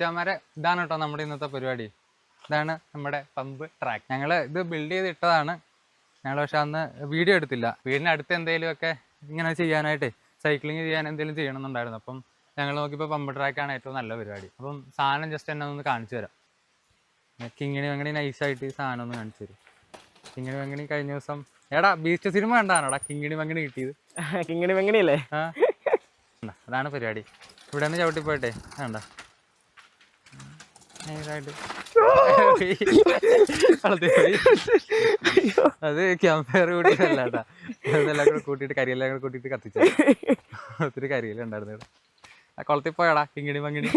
ചാമാരെ ഇതാണ് കേട്ടോ നമ്മുടെ ഇന്നത്തെ പരിപാടി. ഇതാണ് നമ്മുടെ പമ്പ് ട്രാക്ക് ഞങ്ങൾ ഇത് ബിൽഡ് ചെയ്ത് ഇട്ടതാണ് ഞങ്ങൾ പക്ഷെ അന്ന് വീഡിയോ എടുത്തില്ല. വീടിന് അടുത്ത് എന്തെങ്കിലുമൊക്കെ ഇങ്ങനെ ചെയ്യാനായിട്ട് സൈക്ലിംഗ് ചെയ്യാൻ എന്തെങ്കിലും ചെയ്യണമെന്നുണ്ടായിരുന്നു. അപ്പം ഞങ്ങൾ നോക്കിയപ്പോൾ പമ്പ് ട്രാക്കാണ് ഏറ്റവും നല്ല പരിപാടി. അപ്പം സാധനം ജസ്റ്റ് എന്നെ ഒന്ന് കാണിച്ചു തരാം. കിങ്ങിണി വെങ്ങണി നൈസായിട്ട് ഈ സാധനം ഒന്ന് കാണിച്ചു തരും. കിങ്ങിണി വെങ്ങണി കഴിഞ്ഞ ദിവസം എടാ ബീസ്റ്റ് സിനിമ കണ്ടാണോടാ? കിങ്ങിണി വെങ്ങണി കിട്ടിയത്. കിങ്ങിണി വെങ്ങണി അല്ലേ അതാണ് പരിപാടി. ഇവിടെ നിന്ന് ചവിട്ടി പോയിട്ടെ. വേണ്ട. അത്. ക്യാമ്പ് ഫയർ അതെല്ലാം കൂടെ കൂട്ടിയിട്ട് കരിയെല്ലാം കൂടെ കൂട്ടിയിട്ട് കത്തിച്ച. ഒത്തിരി കരിയെല്ലാം ഉണ്ടായിരുന്നു ആ കുളത്തിൽ പോയടാ കിങ്ങിണി മങ്ങിണി.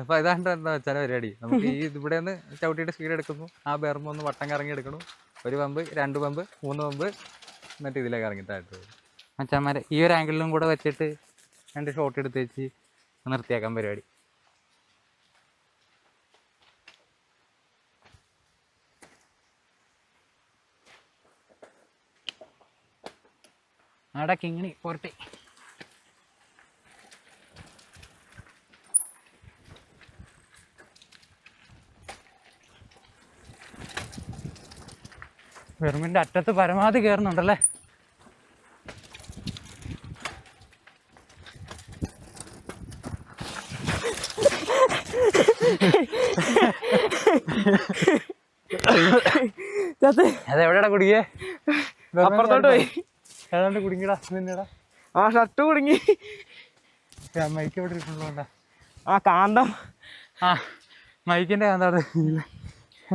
അപ്പൊ ഇതാണ്ട് എന്താ വെച്ചാൽ പരിപാടി. നമുക്ക് ഈ ഇവിടെ നിന്ന് ചവിട്ടിയിട്ട് സ്പീഡ് എടുക്കുന്നു. ആ ബെർമ ഒന്ന് വട്ടം കറങ്ങി എടുക്കണു. ഒരു പമ്പ് രണ്ട് പമ്പ് മൂന്ന് പമ്പ് എന്നിട്ട് ഇതിലേക്ക് ഇറങ്ങിയിട്ടായിട്ട് വരും. മച്ചാന്മാരെ ഈ ഒരു ആംഗിളിലും കൂടെ വെച്ചിട്ട് രണ്ട് ഷോട്ട് എടുത്ത് വെച്ച് നിർത്തിയാക്കാൻ പരിപാടി. ആടാ പോരട്ടെ. വെറുമിന്റെ അറ്റത്ത് പരമാവധി കയറുന്നുണ്ടല്ലേ എവിടെയാടാ കുടുങ്ങിയേ? അപ്പുറത്തോട്ട് പോയി. ഏതാണ്ട് കുടുങ്ങിടാ നിന്നെടാ. ആ ഷർട്ട് കുടുങ്ങി. മൈക്ക് എവിടെ ഇരിക്കണോണ്ടാ ആ കാന്തം. ആ മൈക്കിന്റെ കാന്താണ്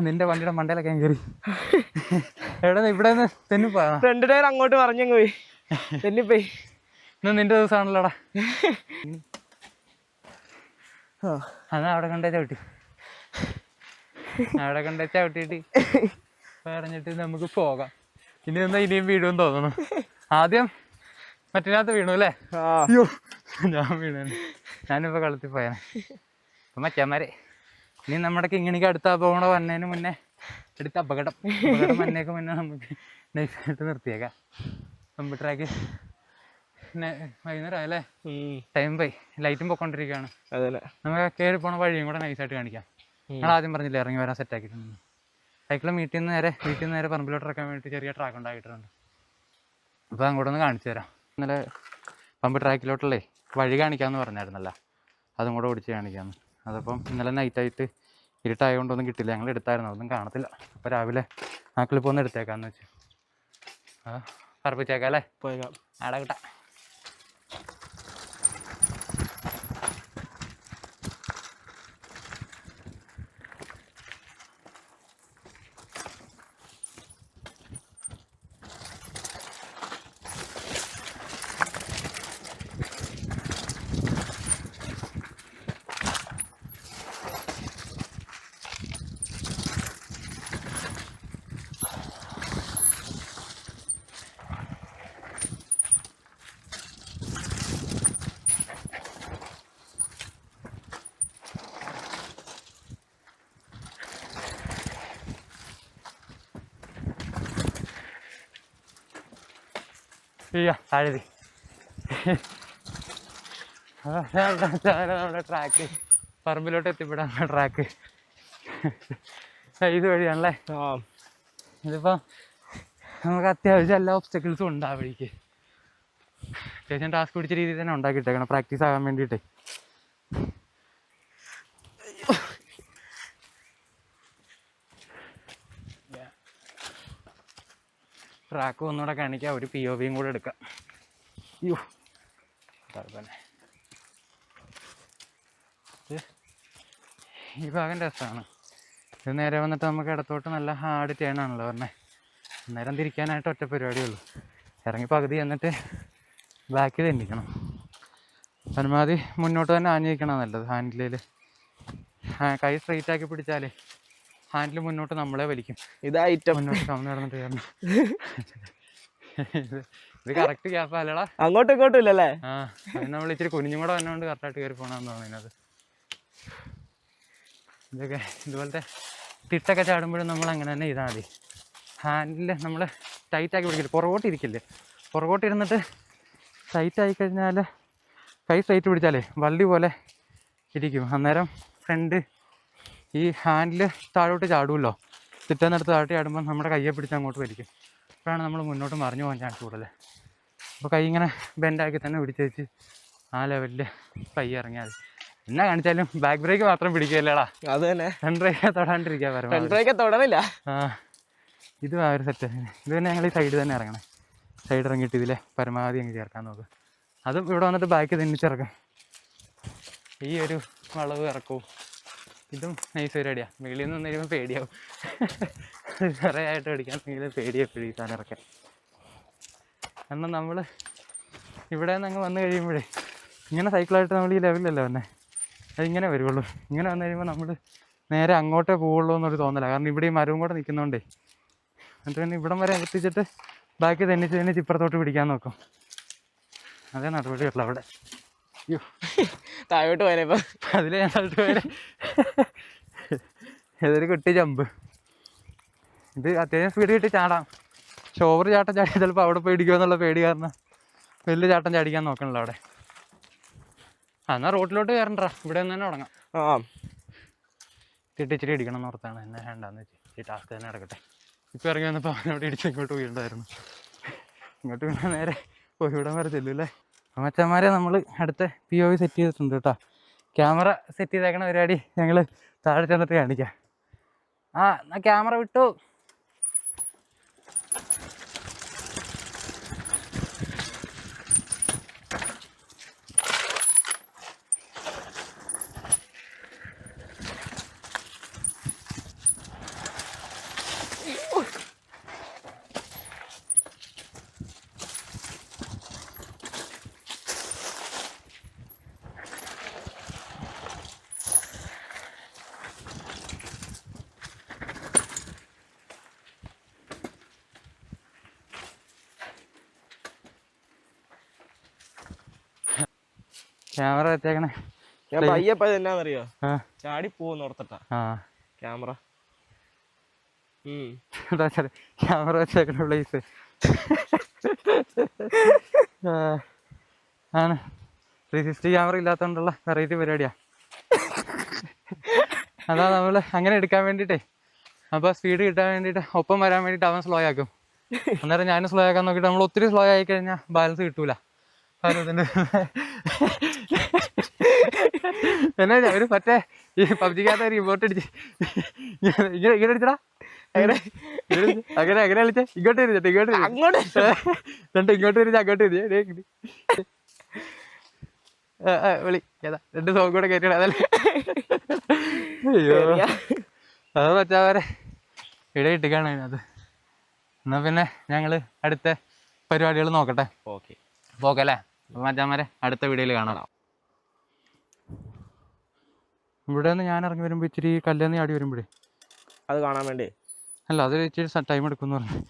നിന്റെ വണ്ടിയുടെ മണ്ടയിലൊക്കെ ഞാൻ കയറി എവിടെ ഇവിടെ നിന്ന് തെന്നു ഫ്രണ്ട് ടയർ അങ്ങോട്ട് പറഞ്ഞങ്ങ് പോയി. തെന്നിപ്പോയി. ഇന്ന് നിന്റെ ദിവസമാണല്ലോടാ. അന്നാ അവിടെ കണ്ട ചവിട്ടി. അവിടെ കണ്ട ചവിട്ടിട്ട് പറഞ്ഞിട്ട് നമുക്ക് പോകാം. ഇനി എന്താ ഇനിയും വീഴുമെന്ന് തോന്നുന്നു. ആദ്യം മറ്റേനകത്ത് വീണു അല്ലേ? അയ്യോ ഞാൻ വീണു. ഞാനിപ്പോ കളത്തിൽ പോയാ അപ്പൊ മച്ചാമാരെ ഇനി നമ്മുടെ കിങ്ങിണിക്ക് അടുത്ത പോകണ വന്നതിന് മുന്നേ അടുത്ത അപകടം. അപകടം വന്നേക്ക് മുന്നേ നമുക്ക് നൈസായിട്ട് നിർത്തിയേക്കാം. കമ്പ്യൂട്ടറാക്കി വൈകുന്നേരം ഉം. ടൈം പോയി. ലൈറ്റും പൊക്കോണ്ടിരിക്കുകയാണ് നമുക്ക് കയറി പോണ വഴിയും കൂടെ നൈസായിട്ട് കാണിക്കാം. നമ്മൾ ആദ്യം പറഞ്ഞില്ലേ ഇറങ്ങി വരാൻ സെറ്റ് ആക്കിയിട്ടുണ്ട് സൈക്കിൾ വീട്ടിൽ നിന്ന് നേരെ വീട്ടിൽ നിന്ന് നേരെ പറമ്പിലോട്ട് ഇറക്കാൻ വേണ്ടി ചെറിയ ട്രാക്ക് ഉണ്ടായിട്ടുണ്ട് അപ്പോൾ അങ്ങോട്ടൊന്ന് കാണിച്ചു തരാം. ഇന്നലെ പമ്പ് ട്രാക്കിലോട്ടല്ലേ വഴി കാണിക്കാമെന്ന് പറഞ്ഞായിരുന്നല്ലോ. അതും കൂടെ ഓടിച്ച് കാണിക്കാമെന്ന് അതപ്പം ഇന്നലെ നൈറ്റ് നൈറ്റായിട്ട് ഇരുട്ടായതുകൊണ്ടൊന്നും കിട്ടില്ല. ഞങ്ങൾ എടുത്തായിരുന്നു. അതൊന്നും കാണത്തില്ല. അപ്പോൾ രാവിലെ ആ പോന്ന് ഒന്ന് എടുത്തേക്കാന്ന് വെച്ചു. ആ പറപ്പിച്ചേക്കാം അല്ലേ? പോയേക്കാം. ആടെ കിട്ടാം ചെയ്യാം താഴെ നമ്മുടെ ട്രാക്ക് പറമ്പിലോട്ട് എത്തിപ്പെടാനുള്ള ട്രാക്ക് ഇത് വഴിയാണല്ലേ ഇതിപ്പോ ഇതിപ്പോൾ നമുക്ക് അത്യാവശ്യം എല്ലാ ഒബ്സ്റ്റക്കിൾസും ഉണ്ട് ആ വഴിക്ക്. അത്യാവശ്യം ടാസ്ക് പിടിച്ച രീതിയിൽ തന്നെ ഉണ്ടാക്കിയിട്ടേക്കണം. പ്രാക്ടീസ് ആകാൻ വേണ്ടിയിട്ടേ. ട്രാക്ക് ഒന്നുകൂടെ കാണിക്കാം. ഒരു പി ഒ വിയും കൂടെ എടുക്കാം. യു തന്നെ ഈ ഭാഗം രസമാണ് ഇത് നേരെ വന്നിട്ട് നമുക്ക് ഇടത്തോട്ട് നല്ല ഹാർഡ് ചെയ്യണമാണല്ലോ പറഞ്ഞേ. അന്നേരം തിരിക്കാനായിട്ട് ഒറ്റ പരിപാടിയുള്ളൂ. ഇറങ്ങി പകുതി എന്നിട്ട് ബാക്കിൽ തെന്നിക്കണം പരമാവധി മുന്നോട്ട് തന്നെ ആഞ്ഞിരിക്കണം നല്ലത്. ഹാൻഡിലിൽ കൈ സ്ട്രെയിറ്റ് ആക്കി പിടിച്ചാലേ ഹാൻഡിൽ മുന്നോട്ട് നമ്മളെ വലിക്കും. ഇത് ഐറ്റം. മുന്നോട്ട് കമ്മി നടന്നിട്ട് കയറണം ഇത് കറക്റ്റ് ഗ്യാപ്പ് അല്ലടാ. അങ്ങോട്ടും ഇങ്ങോട്ടും ഇല്ലല്ലേ ആ നമ്മൾ ഇച്ചിരി കുനിഞ്ഞും കൂടെ വന്നുകൊണ്ട് കറക്റ്റായിട്ട് കയറി പോകണമെന്ന് തോന്നുന്നത് ഇതൊക്കെ ഇതുപോലത്തെ തിട്ടൊക്കെ ചാടുമ്പോഴും നമ്മൾ അങ്ങനെ തന്നെ ഇതാ മതി. ഹാൻഡിൽ നമ്മൾ ടൈറ്റാക്കി പിടിക്കില്ല? പുറകോട്ട് ഇരിക്കില്ലേ? പുറകോട്ട് ഇരുന്നിട്ട് ടൈറ്റ് ആയി കഴിഞ്ഞാൽ കൈ സൈറ്റ് പിടിച്ചാലേ വള്ളി പോലെ ഇരിക്കും. അന്നേരം ഫ്രണ്ട് ഈ ഹാൻഡിൽ താഴോട്ട് ചാടുമല്ലോ തിട്ടുന്നിടത്ത് താഴോട്ട് ചാടുമ്പോൾ നമ്മുടെ കയ്യെ പിടിച്ച് അങ്ങോട്ട് വലിക്കും. അപ്പോഴാണ് നമ്മൾ മുന്നോട്ട് മറിഞ്ഞു പോകാൻ ചാൻസ് കൂടുതൽ അപ്പോൾ കൈ ഇങ്ങനെ ബെൻഡാക്കി തന്നെ പിടിച്ച് വെച്ച് ആ ലെവലിൽ പയ്യെ ഇറങ്ങിയാൽ മതി. എന്നാ കാണിച്ചാലും ബാക്ക് ബ്രേക്ക് മാത്രം പിടിക്കുകയല്ലേടാ? അത് തന്നെ. ഫ്രണ്ട് ബ്രേക്ക് തൊടാണ്ടിരിക്കാൻ ഫ്രണ്ട് ബ്രേക്ക് തൊടണില്ല. ആ ഇത് ആ ഒരു സെറ്റ് ഇത് പിന്നെ ഞങ്ങൾ ഈ സൈഡ് തന്നെ ഇറങ്ങണേ. സൈഡ് ഇറങ്ങിയിട്ട് ഇതിലെ പരമാവധി അങ്ങ് ചേർക്കാൻ നോക്കും. അതും ഇവിടെ വന്നിട്ട് ബാക്ക് തിന്നിച്ചിറക്കും ഈ ഒരു വളവ് ഇറക്കവും. ഇതും നൈസ് പരിപാടിയാ വെളിയിൽ നിന്ന് വരുമ്പോൾ പേടിയാവും. കുറേ ആയിട്ട് പഠിക്കാൻ പേടിയാ എപ്പോഴും ഈ സാധനം ഇറക്കാൻ കാരണം നമ്മൾ ഇവിടെ നിന്ന് അങ്ങ് വന്നു കഴിയുമ്പോഴേ ഇങ്ങനെ സൈക്കിളായിട്ട് നമ്മൾ ഈ ലെവലല്ലേ വന്നേ? അതിങ്ങനെ വരുള്ളൂ ഇങ്ങനെ വന്നു കഴിയുമ്പോൾ നമ്മൾ നേരെ അങ്ങോട്ടേ പോവുള്ളൂ എന്നൊരു തോന്നല. കാരണം ഇവിടെ ഈ മരവും കൂടെ നിൽക്കുന്നതുകൊണ്ടേ എന്നിട്ട് പിന്നെ ഇവിടം വരെ എത്തിച്ചിട്ട് ബാക്കി തന്നിച്ച് തന്നെ ഇപ്പുറത്തോട്ട് പിടിക്കാൻ നോക്കും. അതേ നടപടിയുള്ളൂ അവിടെ. താഴോട്ട് പോയാലേ ഇപ്പൊ. അതിലെ ഞാൻ താഴോട്ട് പോയാലേ. ഏതൊരു കുട്ടി ജമ്പ് ഇത് അത്യാവശ്യം സ്പീഡ് കിട്ടി ചാടാം പക്ഷെ ഓവർ ചാട്ടം ചാടി ചിലപ്പോൾ അവിടെ പോയി ഇടിക്കുമോ എന്നുള്ള പേടി കാരണം വലിയ ചാട്ടം ചാടിക്കാൻ നോക്കണല്ലോ അവിടെ. ആ എന്നാൽ റോട്ടിലോട്ട് കയറണ്ട. ഇവിടെ നിന്ന് തന്നെ തുടങ്ങാം ആ തിട്ടിച്ചിരി ഇടിക്കണം എന്ന് ഓർത്താണ്. എന്നെ വേണ്ടാന്ന് വെച്ച്. ഈ ടാസ്ക് തന്നെ നടക്കട്ടെ. ഇപ്പം ഇറങ്ങി വന്നപ്പോൾ അവനോട് ഇടിച്ച് ഇങ്ങോട്ട് വീണ്ടായിരുന്നു ഇങ്ങോട്ട് വീണാൽ നേരെ പോയി വിടാൻ വരെ ചെല്ലൂല്ലേ മച്ചന്മാരെ നമ്മൾ അടുത്ത പി ഒ വി സെറ്റ് ചെയ്തിട്ടുണ്ട് കേട്ടോ ക്യാമറ സെറ്റ് ചെയ്തേക്കണ പരിപാടി ഞങ്ങൾ താഴെ ചെന്നിട്ട് കാണിക്കാം. ആ എന്നാൽ ക്യാമറ വിട്ടു. ക്യാമറ വെച്ചേക്കണേ. ഞാൻ പയ്യപ്പ എന്നാന്നറിയോ? ചാടി പോകുന്ന ഓർത്തിട്ടാ. ക്യാമറ. ക്യാമറ വെച്ചേക്കണ പ്ലേസ് ആണ്. ത്രീ സിക്സ്റ്റി ക്യാമറ ഇല്ലാത്തതുകൊണ്ടുള്ള വെറൈറ്റി പരിപാടിയാ. അതാ നമ്മൾ അങ്ങനെ എടുക്കാൻ വേണ്ടിട്ടേ. അപ്പോൾ സ്പീഡ് കിട്ടാൻ വേണ്ടിയിട്ട് ഒപ്പം വരാൻ വേണ്ടിയിട്ട് അവൻ സ്ലോ ആക്കും. അന്നേരം ഞാനും സ്ലോ ആക്കാൻ നോക്കിട്ട് നമ്മൾ ഒത്തിരി സ്ലോ ആയി കഴിഞ്ഞാൽ ബാലൻസ് കിട്ടൂല. ഭാരതത്തിന്റെ എന്നാ ഒരു മറ്റേ ഈ പബ്ജിക്കകത്ത് റിമോട്ട് അടിച്ച് ഇങ്ങനെ ഇങ്ങനെ അടിച്ചടാ. അങ്ങനെ. അങ്ങനെ അങ്ങനെ കളിച്ചേ ഇങ്ങോട്ട് വരുന്നു ഇങ്ങോട്ട്. അങ്ങോട്ട് രണ്ട് ഇങ്ങോട്ട് തിരിഞ്ഞ് അങ്ങോട്ട് ആ, വിളി. ഏതാ? രണ്ട് സോങ് കൂടെ കയറ്റിട അതല്ലേ? അയ്യോ. അത് പറ്റാവരെ ഇട ഇട്ടിക്കാണ് അതിനകത്ത്. എന്നാ പിന്നെ ഞങ്ങൾ അടുത്ത പരിപാടികൾ നോക്കട്ടെ. ഓക്കെ. പോക്കല്ലേ? അപ്പൊ മച്ചാമാരെ അടുത്ത വീഡിയോയിൽ കാണാം. ഇവിടെ നിന്ന് ഞാൻ ഇറങ്ങി വരുമ്പോൾ ഇച്ചിരി കല്ലേന്ന് ചാടി വരുമ്പോഴേ. അത് കാണാൻ വേണ്ടി. അല്ല അത് ഇച്ചിരി ടൈം എടുക്കുമെന്ന് പറഞ്ഞു.